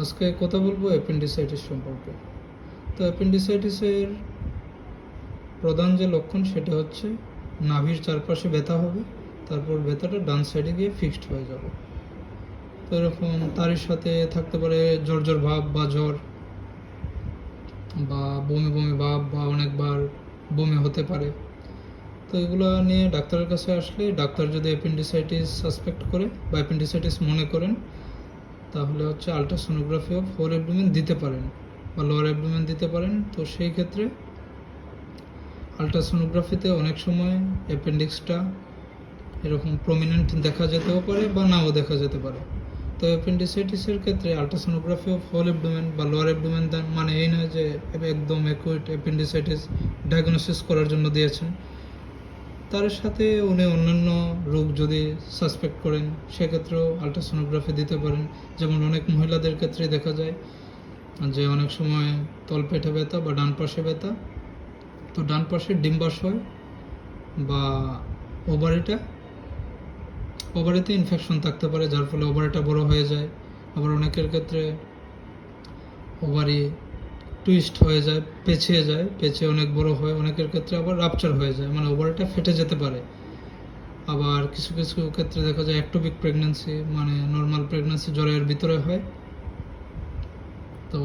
আজকে কথা বলব অ্যাপেন্ডিসাইটিস সম্পর্কে। তো অ্যাপেন্ডিসাইটিসের প্রধান যে লক্ষণ সেটা হচ্ছে নাভির চারপাশে ব্যথা হবে, তারপর ব্যথাটা ডান সাইডে গিয়ে ফিক্সড হয়ে যাবে। তো এরকম তারই সাথে থাকতে পারে জ্বর জ্বর ভাব বা জ্বর বা বমি বমি ভাব বা অনেকবার বমি হতে পারে। তো এগুলো নিয়ে ডাক্তারের কাছে আসলে ডাক্তার যদি অ্যাপেন্ডিসাইটিস সাসপেক্ট করে বা অ্যাপেন্ডিসাইটিস মনে করেন তাহলে হচ্ছে আলট্রাসোনোগ্রাফি অফ ফোর অ্যাবডোমেন দিতে পারেন বা লোয়ার অ্যাবডোমেন দিতে পারেন। তো সেই ক্ষেত্রে আলট্রাসোনোগ্রাফিতে অনেক সময় অ্যাপেন্ডিক্সটা এরকম প্রমিনেন্ট দেখা যেতেও পারে বা নাও দেখা যেতে পারে। তো অ্যাপেন্ডিসাইটিসের ক্ষেত্রে আলট্রাসোনোগ্রাফি অফ হোল অ্যাবডোমেন বা লোয়ার অ্যাবডোমেন মানে এই নয় যে একদম একুইট অ্যাপেন্ডিসাইটিস ডায়াগনোসিস করার জন্য দিয়েছেন। তার সাথে উনি অন্যান্য রোগ যদি সাসপেক্ট করেন, সেক্ষেত্রেও আলট্রাসোনোগ্রাফি দিতে পারেন। যেমন অনেক মহিলাদের ক্ষেত্রে দেখা যায় যে অনেক সময় তলপেটে ব্যথা বা ডান পাশে ব্যথা। তো ডান পাশে ডিম্বাশয় বা ওভারিটা, ওভারিতে ইনফেকশন থাকতে পারে, যার ফলে ওভারিটা বড় হয়ে যায়। আবার অনেকের ক্ষেত্রে ওভারি টুইস্ট হয়ে যায় পেঁচিয়ে যায় পেঁচিয়ে অনেক বড় হয়, অনেকের ক্ষেত্রে আবার রাপচার হয়ে যায় মানে ওভারিটা ফেটে যেতে পারে। আবার কিছু কিছু ক্ষেত্রে দেখা যায় অ্যাক্টোপিক প্রেগন্যান্সি মানে নর্মাল প্রেগন্যান্সি জ্বরের ভিতরে হয়। তো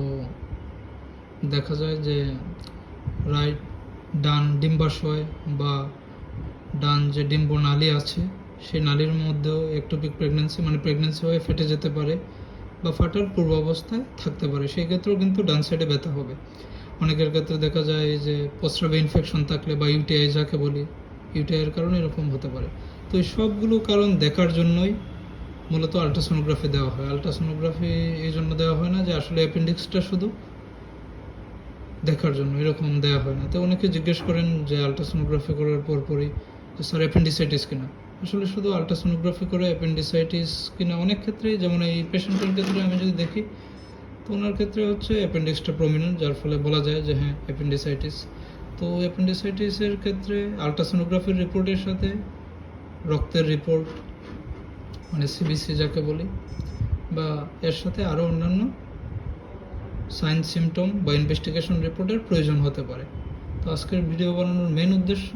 দেখা যায় যে রাইট ডান ডিম্বাশয় বা ডান যে ডিম্ব নালী আছে, সেই নালীর মধ্যেও একটোপিক প্রেগন্যান্সি মানে প্রেগন্যান্সি হয়ে ফেটে যেতে পারে। বা ফাটার পূর্ব অবস্থায় থাকতে পারে। সেই ক্ষেত্রেও কিন্তু ডান সাইডে ব্যথা হবে। অনেকের ক্ষেত্রে দেখা যায় যে প্রস্রাবে ইনফেকশন থাকলে বা ইউটিআই যাকে বলি ইউটিআইয়ের কারণে এরকম হতে পারে। তো এই সবগুলো কারণ দেখার জন্যই মূলত আলট্রাসোনোগ্রাফি দেওয়া হয়। আলট্রাসোনোগ্রাফি এই জন্য দেওয়া হয় না যে আসলে অ্যাপেন্ডিক্সটা শুধু দেখার জন্য, এরকম দেওয়া হয় না। তো অনেকে জিজ্ঞেস করেন যে আলট্রাসোনোগ্রাফি করার পরপরই স্যার অ্যাপেন্ডিসাইটিস কিনা? আসলে শুধু আলট্রাসোনোগ্রাফি করে অ্যাপেন্ডিসাইটিস কিনা অনেক ক্ষেত্রে যেমন এই পেশেন্টের ক্ষেত্রে আমি যদি দেখি, তো ওনার ক্ষেত্রে হচ্ছে অ্যাপেন্ডিক্সটা প্রমিনেন্ট যার ফলে বলা যায় যে হ্যাঁ অ্যাপেন্ডিসাইটিস তো অ্যাপেন্ডিসাইটিসের ক্ষেত্রে আলট্রাসোনোগ্রাফির রিপোর্টের সাথে রক্তের রিপোর্ট মানে সিবিসি যাকে বলি, বা এর সাথে আরও অন্যান্য সাইন সিমটম বা ইনভেস্টিগেশন রিপোর্টের প্রয়োজন হতে পারে। তো আজকের ভিডিও বানানোর মেন উদ্দেশ্য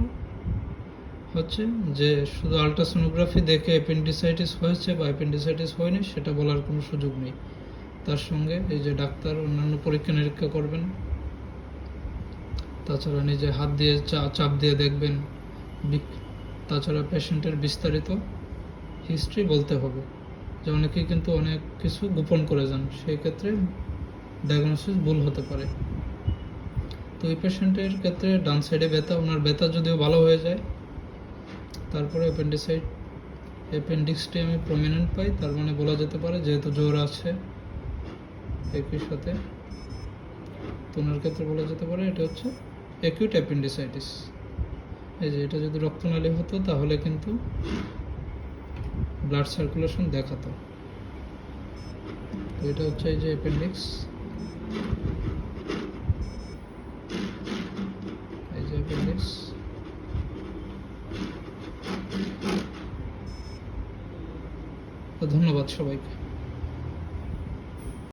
হচ্ছে যে শুধু আলট্রাসোনোগ্রাফি দেখে অ্যাপেন্ডিসাইটিস হয়েছে বা অ্যাপেন্ডিসাইটিস হয়নি, সেটা বলার কোনো সুযোগ নেই। তার সঙ্গে এই যে ডাক্তার অন্যান্য পরীক্ষা নিরীক্ষা করবেন, তাছাড়া নিজে হাত দিয়ে চাপ দিয়ে দেখবেন তাছাড়া পেশেন্টের বিস্তারিত হিস্ট্রি বলতে হবে। যে অনেকেই কিন্তু অনেক কিছু গোপন করে যান, সেই ক্ষেত্রে ডায়াগনোসিস ভুল হতে পারে। তো এই পেশেন্টের ক্ষেত্রে ডান সাইডে ব্যথা, ওনার ব্যথা যদিও ভালো হয়ে যায় তারপরে অ্যাপেন্ডিসাইড অ্যাপেন্ডিক্সটি আমি প্রমিনেন্ট পাই, তার মানে বলা যেতে পারে যেহেতু জোর আছে একই সাথে। তো ওনার ক্ষেত্রে বলা যেতে পারে এটা হচ্ছে অ্যাকিউট অ্যাপেন্ডিসাইটিস এই যে এটা যদি রক্তনালী হতো, তাহলে কিন্তু ব্লাড সার্কুলেশন দেখাতো। তো এটা হচ্ছে এই যে অ্যাপেন্ডিক্স এই যে অ্যাপেন্ডিক্স তো ধন্যবাদ সবাইকে।